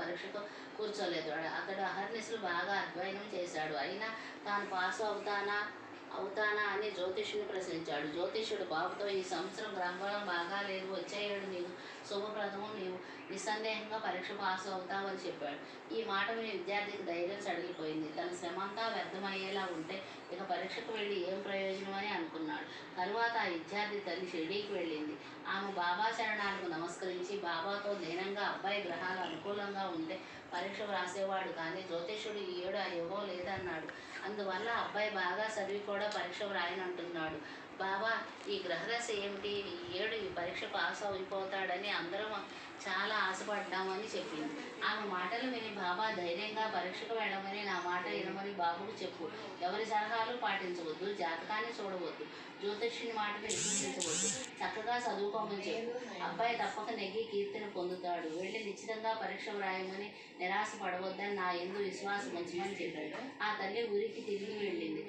పరీక్షకు కూర్చోలేదు. అతడు అహర్నిశలు బాగా అధ్యయనం చేశాడు. అయినా తాను పాస్ అవుతానా అవుతానా అని జ్యోతిష్యుని ప్రశ్నించాడు. జ్యోతిష్యుడు బాబుతో ఈ సంవత్సరం గ్రహబలం బాగా లేదు వచ్చేయడు నీవు. శుభప్రదము నీవు. నిస్సందేహంగా పరీక్ష పాస్ అవుతావని చెప్పాడు. ఈ మాట మీ విద్యార్థికి ధైర్యం సడిలిపోయింది. తన శ్రమంతా వ్యర్థమయ్యేలా ఉంటే ఇక పరీక్షకు వెళ్ళి ఏం ప్రయోజనం అని అనుకున్నాడు. తరువాత ఆ విద్యార్థి తల్లి షిరిడీకి వెళ్ళింది. ఆమె బాబా శరణాలకు నమస్కరించి బాబాతో దీనంగా అబ్బాయి గ్రహాలు అనుకూలంగా ఉంటే పరీక్ష వ్రాసేవాడు కానీ జ్యోతిష్యుడు ఈ ఏడు ఆ యోగం లేదన్నాడు. అందువల్ల అబ్బాయి బాగా చదివి కూడా పరీక్ష వ్రాయనంటున్నాడు. బాబా ఈ గ్రహదశ ఏమిటి? ఈ ఏడు ఈ పరీక్ష పాస్ అయిపోతాడని అందరం చాలా ఆశపడ్డామని చెప్పింది. ఆమె మాటలు విని బాబా ధైర్యంగా పరీక్షకు వెళ్ళమని నా మాట వినమని బాబుకు చెప్పు. ఎవరి సలహాలు పాటించవద్దు జాతకాన్ని చూడవద్దు జ్యోతిష్యుని మాటలు విశ్వసించవద్దు. చక్కగా చదువుకోమని చెప్పు. అబ్బాయి తప్పక నెగ్గి కీర్తిని పొందుతాడు. వెళ్ళి నిశ్చితంగా పరీక్ష వ్రాయమని నిరాశ పడవద్దని నా ఎందు విశ్వాసం ఉంచమని చెప్పాడు. ఆ తల్లి ఊరికి తిరిగి వెళ్ళింది.